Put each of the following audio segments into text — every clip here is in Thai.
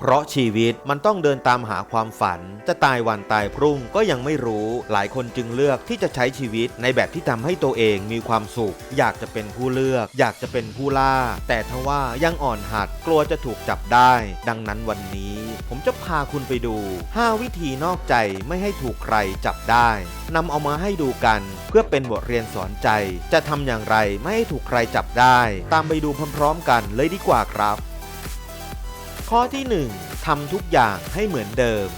เพราะชีวิตมันต้องเดินตามหาความฝัน จะตายวันตายพรุ่งก็ยังไม่รู้ หลายคนจึงเลือกที่จะใช้ชีวิตในแบบที่ทำให้ตัวเองมีความสุข อยากจะเป็นผู้เลือก อยากจะเป็นผู้ล่า แต่ทว่ายังอ่อนหัดกลัวจะถูกจับได้ ดังนั้นวันนี้ ผมจะพาคุณไปดู 5 วิธีนอกใจไม่ให้ถูกใครจับได้นำเอามาให้ดูกัน เพื่อเป็นบทเรียนสอนใจ จะทำอย่างไรไม่ให้ถูกใครจับได้ ตามไปดูพร้อมๆกันเลยดีกว่าครับ ข้อที่ 1ทำทุกอย่างให้เหมือนเดิม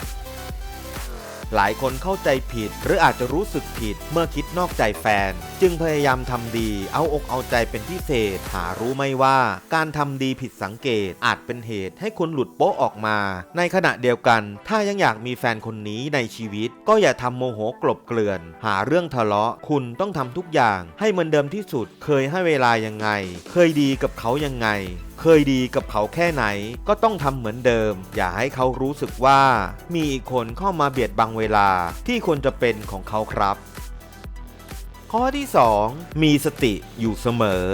หลายคนเข้าใจผิดหรืออาจจะรู้สึกผิดเมื่อคิดนอกใจแฟน จึงพยายามทำดี เอาอกเอาใจเป็นพิเศษ หารู้ไม่ว่า การทำดีผิดสังเกตอาจเป็นเหตุให้คุณหลุดโป๊ะออกมา ในขณะเดียวกัน ถ้ายังอยากมีแฟนคนนี้ในชีวิต ก็อย่าทำโมโหกลบเกลื่อน หาเรื่องทะเลาะ คุณต้องทำทุกอย่าง ให้เหมือนเดิมที่สุด เคยให้เวลายังไง เคยดีกับเขายังไงเคยดีกับเขาแค่ไหน ก็ต้องทำเหมือนเดิม อย่าให้เขารู้สึกว่า มีอีกคนเข้ามาเบียดบังเวลาที่ควรจะเป็นของเขาครับ ข้อที่ 2 มีสติอยู่เสมอ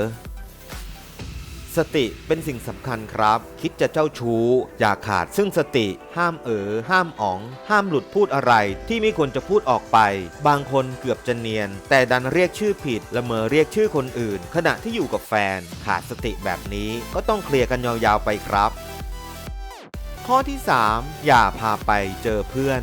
สติเป็นสิ่งสำคัญครับ คิดจะเจ้าชู้ อย่าขาดซึ่งสติ ห้ามเอ๋อห้ามอ๋อง ห้ามหลุดพูดอะไรที่ไม่ควรจะพูดออกไป บางคนเกือบจะเนียน แต่ดันเรียกชื่อผิด ละเมอเรียกชื่อคนอื่น ขณะที่อยู่กับแฟน ขาดสติแบบนี้ก็ต้องเคลียร์กันยาวๆไปครับ ข้อที่ 3 อย่าพาไปเจอเพื่อน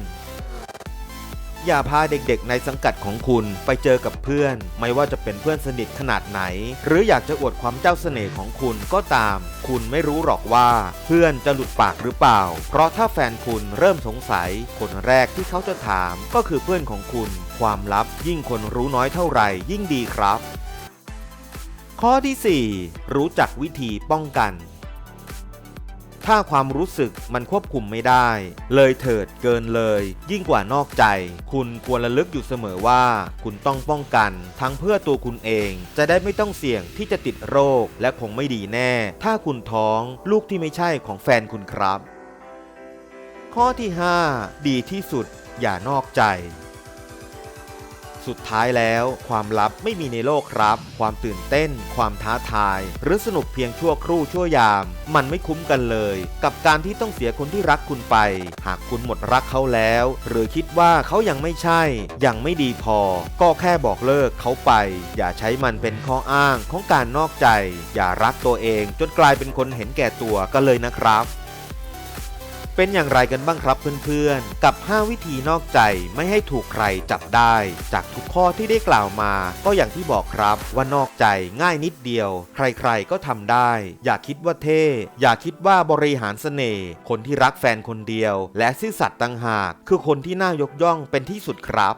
อย่าพาเด็กๆ ในสังกัดของคุณไปเจอกับเพื่อน ไม่ว่าจะเป็นเพื่อนสนิทขนาดไหน หรืออยากจะอวดความเจ้าเสน่ห์ของคุณก็ตาม คุณไม่รู้หรอกว่า เพื่อนจะหลุดปากหรือเปล่า เพราะถ้าแฟนคุณเริ่มสงสัย คนแรกที่เขาจะถามก็คือเพื่อนของคุณ ความลับยิ่งคนรู้น้อยเท่าไหร่ยิ่งดีครับ ข้อที่ 4 รู้จักวิธีป้องกัน ถ้าความรู้สึกมันควบคุมไม่ได้ เลยเถิดเกินเลย ยิ่งกว่านอกใจ คุณควรระลึกอยู่เสมอว่า คุณต้องป้องกัน ทั้งเพื่อตัวคุณเอง จะได้ไม่ต้องเสี่ยงที่จะติดโรคและคงไม่ดีแน่ ถ้าคุณท้องลูกที่ไม่ใช่ของแฟนคุณครับ ข้อที่ 5 ดีที่สุด อย่านอกใจ สุดท้ายแล้ว ความลับไม่มีในโลกครับ ความตื่นเต้น ความท้าทาย หรือสนุกเพียงชั่วครู่ชั่วยาม มันไม่คุ้มกันเลย กับการที่ต้องเสียคนที่รักคุณไป หากคุณหมดรักเขาแล้ว หรือคิดว่าเขายังไม่ใช่ ยังไม่ดีพอ ก็แค่บอกเลิกเขาไป อย่าใช้มันเป็นข้ออ้างของการนอกใจ อย่ารักตัวเองจนกลายเป็นคนเห็นแก่ตัวกันเลยนะครับ เป็นอย่างไรกันบ้างครับเพื่อนๆ กับ 5 วิธีนอกใจไม่ให้ถูกใครจับได้ จากทุกข้อที่ได้กล่าวมา ก็อย่างที่บอกครับว่านอกใจง่ายนิดเดียว ใครๆก็ทำได้ อย่าคิดว่าเท่ อย่าคิดว่าบริหารเสน่ห์คนที่รักแฟนคนเดียว และซื่อสัตย์ต่างหาก คือคนที่น่ายกย่องเป็นที่สุดครับ